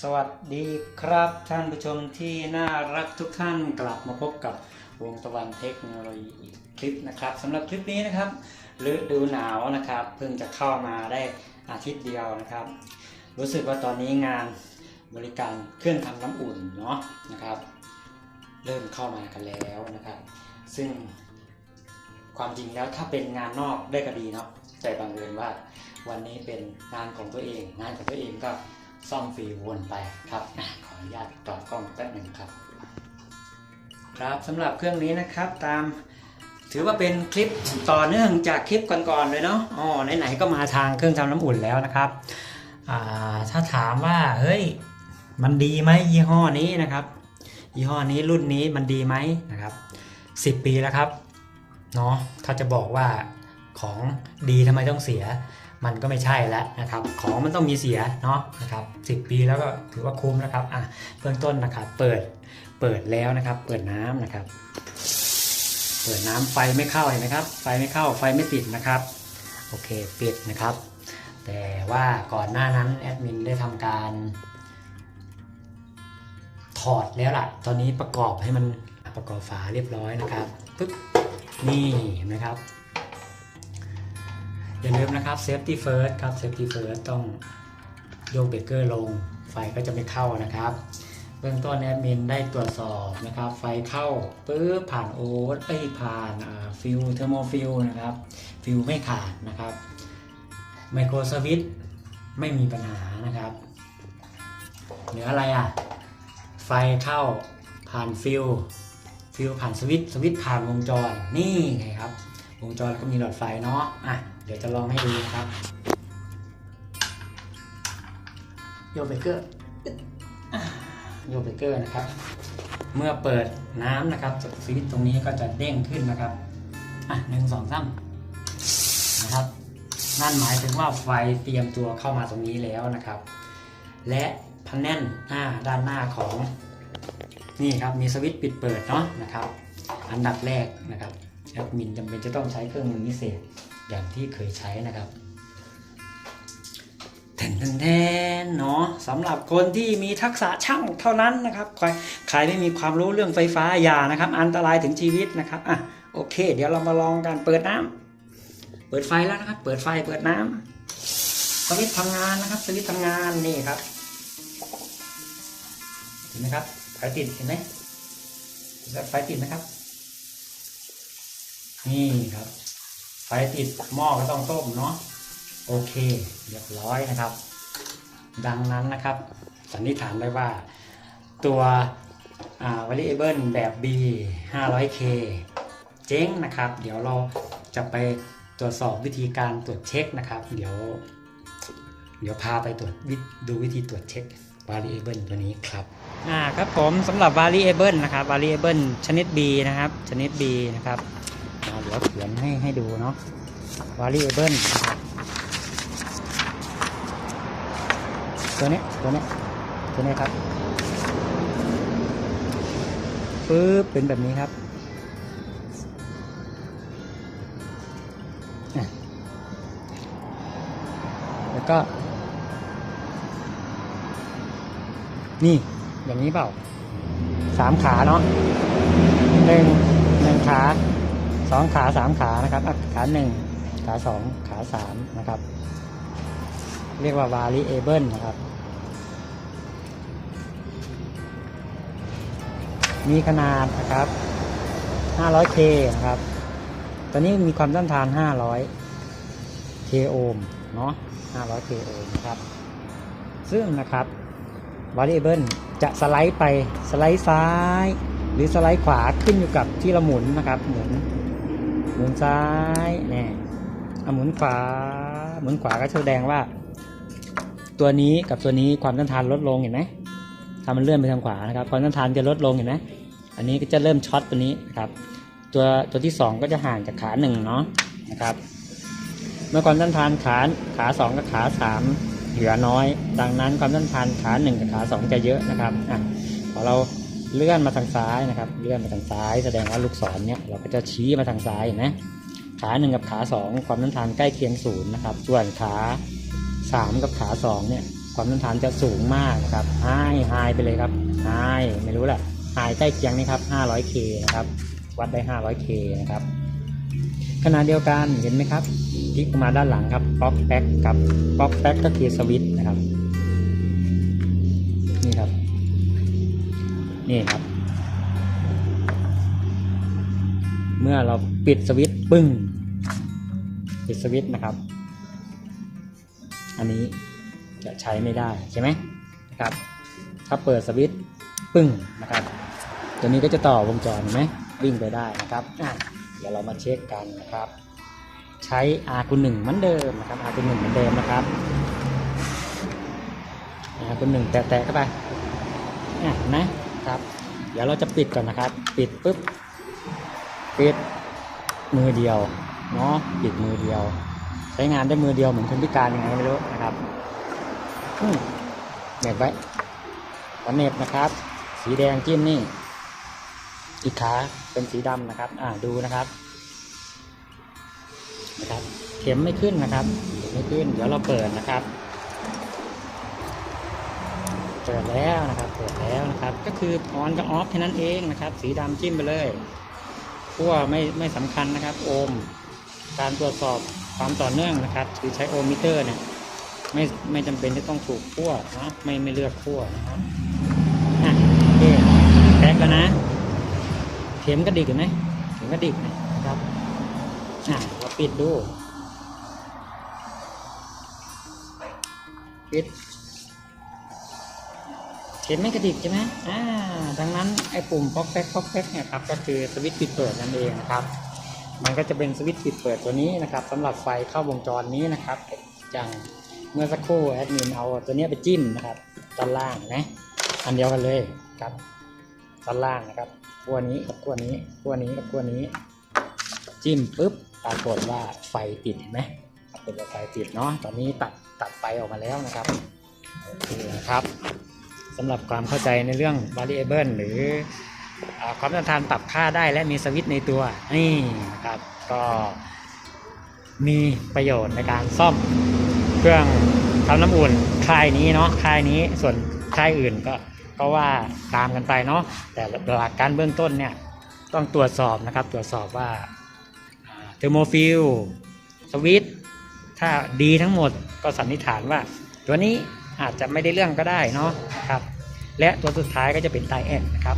สวัสดีครับท่านผู้ชมที่น่ารักทุกท่านกลับมาพบกับวงตะวันเทคโนโลยีอีกคลิปนะครับสำหรับคลิปนี้นะครับฤดูหนาวนะครับเพิ่งจะเข้ามาได้อาทิตย์เดียวนะครับ รู้สึกว่าตอนนี้งานบริการเครื่องทำน้ำอุ่นเนาะนะครับ เริ่มเข้ามากันแล้วนะครับ ซึ่งความจริงแล้วถ้าเป็นงานนอกได้ก็ดีเนาะแต่บังเอิญว่าวันนี้เป็นงานของตัวเอง งานของตัวเองก็ ซ่อมฟรีวนไปครับขออนุญาตกลับกล้องแป๊บหนึ่งครับ ครับสำหรับเครื่องนี้นะครับตามถือว่าเป็นคลิปต่อเนื่องจากคลิปก่อนๆเลยเนาะอ๋อไหนๆก็มาทางเครื่องทำน้ำอุ่นแล้วนะครับถ้าถามว่าเฮ้ยมันดีไหมยี่ห้อนี้นะครับ ยี่ห้อนี้รุ่นนี้มันดีไหมนะครับ 10 ปีแล้วครับเนาะถ้าจะบอกว่าของดีทำไมต้องเสีย มันก็ไม่ใช่แล้วนะครับ ของมันต้องมีเสียเนาะนะครับสิปีแล้วก็ถือว่าคุ้มนะครับอะเบื้องต้นนะครับเปิดเปิดแล้วนะครับ เปิดน้ำนะครับ เปิดน้ำไฟไม่เข้าเห็นไหมครับ ไฟไม่เข้าไฟไม่ติดนะครับโอเคปิดนะครับ แต่ว่าก่อนหน้านั้นแอดมินได้ทำการถอดแล้วล่ะ ตอนนี้ประกอบให้มันประกอบฝาเรียบร้อยนะครับปึ๊บนี่เห็นไหมครับ อย่าลืมนะครับ safety first ครับ safety first ต้องโยกเบรกเกอร์ลง ไฟก็จะไม่เข้านะครับ เบื้องต้นแอดมินได้ตรวจสอบนะครับ ไฟเข้าปุ๊บผ่านโอ๊ตเอ้ผ่านฟิวเทอร์โมฟิวนะครับ ฟิวไม่ขาดนะครับไมโครสวิตไม่มีปัญหานะครับ เหลืออะไรอะ ไฟเข้าผ่านฟิวฟิวผ่านสวิตช์สวิตช์ผ่านวงจรนี่ไงครับ วงจรก็มีหลอดไฟเนาะอะ เดี๋ยวจะลองให้ดูนะครับโยเบเกอร์อะโยเบเกอร์นะครับ เมื่อเปิดน้ำนะครับสวิตช์ตรงนี้ก็จะเด้งขึ้นนะครับอะหนึ่งสองสามนะครับนั่นหมายถึงว่าไฟเตรียมตัวเข้ามาตรงนี้แล้วนะครับ และพันแน่นหน้าด้านหน้าของนี่ครับมีสวิตช์ปิดเปิดเนาะนะครับ อันดับแรกนะครับ แอดมินจำเป็นจะต้องใช้เครื่องมือพิเศษอย่างที่เคยใช้นะครับแทนแทนเนาะสำหรับคนที่มีทักษะช่างเท่านั้นนะครับใครใครไม่มีความรู้เรื่องไฟฟ้าอย่านะครับ อันตรายถึงชีวิตนะครับอะโอเค เดี๋ยวเรามาลองกันเปิดน้ำเปิดไฟแล้วนะครับ เปิดไฟเปิดน้ำสวิตช์ทำงานนะครับสวิตช์ทำงานนี่ครับเห็นไหมครับไฟติดเห็นไหมไฟติดนะครับ นี่ครับ ไฟติดหม้อก็ต้องต้มเนาะโอเคเรียบร้อยนะครับ ดังนั้นนะครับ สันนิษฐานได้ว่า ตัวอ่า variable แบบ B 500K เจ๊งนะครับ เดี๋ยวเราจะไปตรวจสอบวิธีการตรวจเช็คนะครับ เดี๋ยว เดี๋ยวพาไปตรวจวดูวิธีตรวจเช็ค variable ตัวนี้ครับอ่าครับผมสำหรับ variable นะครับ variable ชนิด B นะครับ ชนิด B นะครับ เดี๋ยวเขียนให้ให้ดูเนาะ variable นะครับตัวนี้ตัวนี้ตัวนี้ครับปึ๊บเป็นแบบนี้ครับแล้วก็ นี่อย่างนี้เปล่าสามขาเนาะหนึ่งหนึ่งขา สองขาสามขานะครับขาหนึ่งขาสองขาสามนะครับ เรียกว่า variable นะครับ มีขนาดนะครับ 500K นะครับตอนนี้มีความต้านทาน 500 K โอห์มเนาะ 500 K โอห์มนะครับ ซึ่งนะครับ variable จะสไลด์ไปสไลด์ซ้าย หรือสไลด์ขวาขึ้นอยู่กับที่เราหมุนนะครับ หมุน หมุนซ้ายเนี่ยหมุนขวา หมุนขวาก็แสดงว่า ตัวนี้กับตัวนี้ความต้านทานลดลงเห็นไหมถ้ามันเลื่อนไปทางขวานะครับความต้านทานจะลดลงเห็นไหมอันนี้ก็จะเริ่มช็อตตัวนี้นะครับ ตัวตัวที่สองก็จะห่างจากขาหนึ่งเนาะนะครับ เมื่อความต้านทานขาขาสองกับขาสามเหลือน้อย ดังนั้นความต้านทานขาหนึ่งกับขาสองจะเยอะนะครับอะพอเรา เลื่อนมาทางซ้ายนะครับ เลื่อนมาทางซ้าย แสดงว่าลูกศรเนี่ยเราก็จะชี้มาทางซ้ายเห็นไหมขาหนึ่งกับขาสองความต้านทานใกล้เคียงศูนย์นะครับ ส่วนขาสามกับขาสองเนี่ยความต้านทานจะสูงมากนะครับไฮไฮไปเลยครับไฮไม่รู้แหละไฮใกล้เคียงนี่ครับ 500K นะครับวัดได้ 500K นะครับขณะเดียวกันเห็นไหมครับคลิกมาด้านหลังครับป๊อกแป๊กครับป๊อกแป๊กก็คือสวิตช์นะครับนี่ครับ นี่ครับ เมื่อเราปิดสวิตช์ปึ้ง ปิดสวิตช์นะครับ อันนี้จะใช้ไม่ได้ใช่ไหมนะครับ ถ้าเปิดสวิตช์ปึ้งนะครับ ตัวนี้ก็จะต่อวงจรเห็นไหมวิ่งไปได้นะครับเดี๋ยวเรามาเช็คกันนะครับ ใช้ R คูณหนึ่งเหมือนเดิมนะครับ R คูณหนึ่งเหมือนเดิมนะครับ R คูณหนึ่งแตะๆเข้าไปอะ นะครับ เดี๋ยวเราจะปิดก่อนนะครับ ปิดปุ๊บปิดมือเดียวเนาะปิดมือเดียว ใช้งานได้มือเดียวเหมือนคนพิการยังไงไม่รู้นะครับอืมเน็บไว้ขอเน็บนะครับ สีแดงจิ้มนี่อีกขาเป็นสีดำนะครับ อ่าดูนะครับนะครับ เข็มไม่ขึ้นนะครับเข็มไม่ขึ้น เดี๋ยวเราเปิดนะครับ เปิดแล้วนะครับ เปิดแล้วนะครับ ก็คือออนกับออฟแค่นั้นเองนะครับ สีดำจิ้มไปเลยขั้วไม่ไม่สำคัญนะครับ โอห์มการตรวจสอบความต่อเนื่องนะครับ คือใช้โอห์มมิเตอร์เนี่ยไม่ไม่จำเป็นที่ต้องถูกขั้วนะไม่ไม่เลือกขั้วนะครับอะโอเคแพ็กแล้วนะ เข็มกระดิกเห็นไหมเข็มกระดิกนะครับอะเราปิดดูปิด เข็มไม่กระดิกใช่ไหมอ่า ดังนั้นไอ้ปุ่มป๊อกแป๊กป๊อกแป๊กเนี่ยครับก็คือสวิตช์ปิดเปิดนั่นเองนะครับ มันก็จะเป็นสวิตช์ปิดเปิดตัวนี้นะครับสำหรับไฟเข้าวงจรนี้นะครับ อย่างเมื่อสักครู่แอดมินเอาตัวนี้ไปจิ้มนะครับด้านล่างนะอันเดียวกันเลยครับด้านล่างนะครับขั้วนี้กับขั้วนี้ขั้วนี้กับขั้วนี้ จิ้มปุ๊บปรากฏว่าไฟติดเห็นไหมเปรากฏว่าไฟติดเนาะตอนนี้ตัดตัดไฟออกมาแล้วนะครับโอเคนะครับ สำหรับความเข้าใจในเรื่อง variable หรือความต้านทานปรับค่าได้และมีสวิตช์ในตัวนี่นะครับก็มีประโยชน์ในการซ่อมเครื่องทำน้ำอุ่นค่ายนี้เนาะค่ายนี้ส่วนค่ายอื่นก็ก็ว่าตามกันไปเนาะแต่หลักการเบื้องต้นเนี่ยต้องตรวจสอบนะครับตรวจสอบว่าเทอร์โมฟิลสวิตถ้าดีทั้งหมดก็สันนิษฐานว่า ตัวนี้ อาจจะไม่ได้เรื่องก็ได้เนาะครับ และตัวสุดท้ายก็จะเป็นไตแอกนะครับ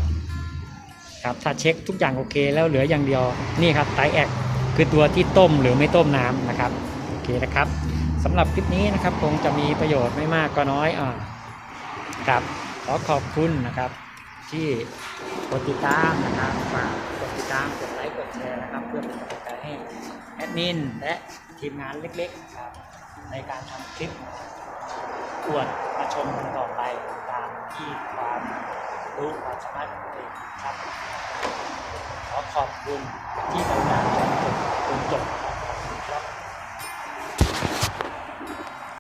ครับถ้าเช็คทุกอย่างโอเคแล้วเหลืออย่างเดียวนี่ครับไตแอกคือตัวที่ต้มหรือไม่ต้มน้ำนะครับโอเคนะครับสำหรับคลิปนี้นะครับคงจะมีประโยชน์ไม่มากก็น้อยอ่าครับขอขอบคุณนะครับที่กดติดตามนะครับฝากกดติดตามกดไลค์กดแชร์นะครับ เพื่อเป็นกำลังใจให้แอดมินและทีมงานเล็กๆนะครับในการทำคลิป อวดมาชมกันต่อไปตามที่ความรู้ความสามารถของตัวเองครับ ขอขอบคุณที่ทำงามจนจบจนจบ